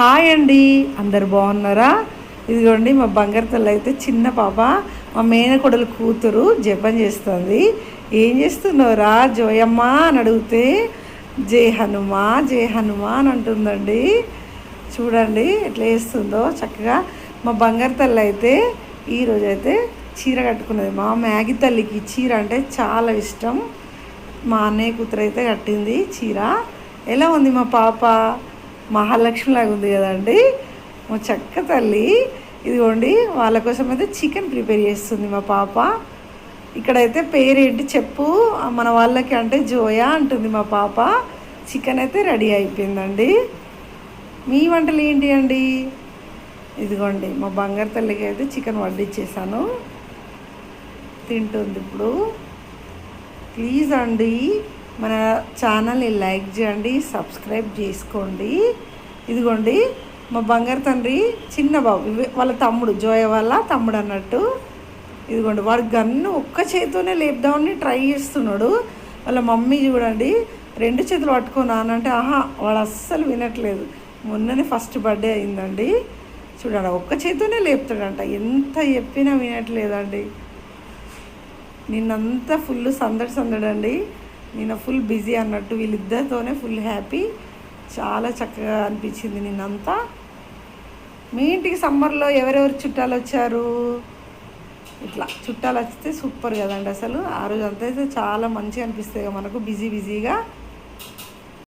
Hi అండి. అందరు బాగున్నారా? ఇదిగోండి మా బంగారు తల్లి అయితే చిన్న పాప మా మేనకొడలు కూతురు జపం చేస్తుంది. ఏం చేస్తున్నావురా జోయమ్మ అని అడిగితే జై హనుమా జై హనుమా అని అంటుందండి. చూడండి ఎట్లా చేస్తుందో చక్కగా. మా బంగారు తల్లి అయితే ఈరోజైతే చీర కట్టుకున్నది. మా మ్యాగి తల్లికి చీర అంటే చాలా ఇష్టం. మా అన్నయ్య కూతురు అయితే కట్టింది చీర. ఎలా ఉంది మా పాప? మహాలక్ష్మి లాగా ఉంది కదండి మా చక్క తల్లి ఇదిగోండి వాళ్ళ కోసం అయితే చికెన్ ప్రిపేర్ చేస్తుంది మా పాప. ఇక్కడైతే పేరేంటి చెప్పు. మన వాళ్ళకి అంటే జోయా అంటుంది మా పాప. చికెన్ అయితే రెడీ అయిపోయిందండి. మీ వంటలు ఏంటి అండి? ఇదిగోండి మా బంగారు తల్లికి అయితే చికెన్ వడ్డిచ్చేసాను. తింటుంది ఇప్పుడు. ప్లీజ్ అండి మన ఛానల్ని లైక్ చేయండి సబ్స్క్రైబ్ చేసుకోండి. ఇదిగోండి మా బంగారు తండ్రి చిన్న బాబు వాళ్ళ తమ్ముడు జోయ వాళ్ళ తమ్ముడు అన్నట్టు. ఇదిగోండి వాడు గన్ను ఒక్క చేతితోనే లేపుదామని ట్రై చేస్తున్నాడు. వాళ్ళ మమ్మీ చూడండి రెండు చేతులు పట్టుకున్నానంటే ఆహా వాడు అస్సలు వినట్లేదు. మొన్ననే ఫస్ట్ బర్త్డే అయిందండి. చూడండి ఒక్క చేతితోనే లేపుతాడంట. ఎంత చెప్పినా వినట్లేదండి. నిన్నంతా ఫుల్ సందడి సందడండి. నేను ఫుల్ బిజీ అన్నట్టు వీళ్ళిద్దరితోనే ఫుల్ హ్యాపీ చాలా చక్కగా అనిపించింది నిన్నంతా. మీ ఇంటికి సమ్మర్లో ఎవరెవరు చుట్టాలు వచ్చారు? ఇట్లా చుట్టాలు వస్తే సూపర్ కదండి అసలు. ఆ రోజు అంతా అయితే చాలా మంచిగా అనిపిస్తాయి కదా మనకు బిజీ బిజీగా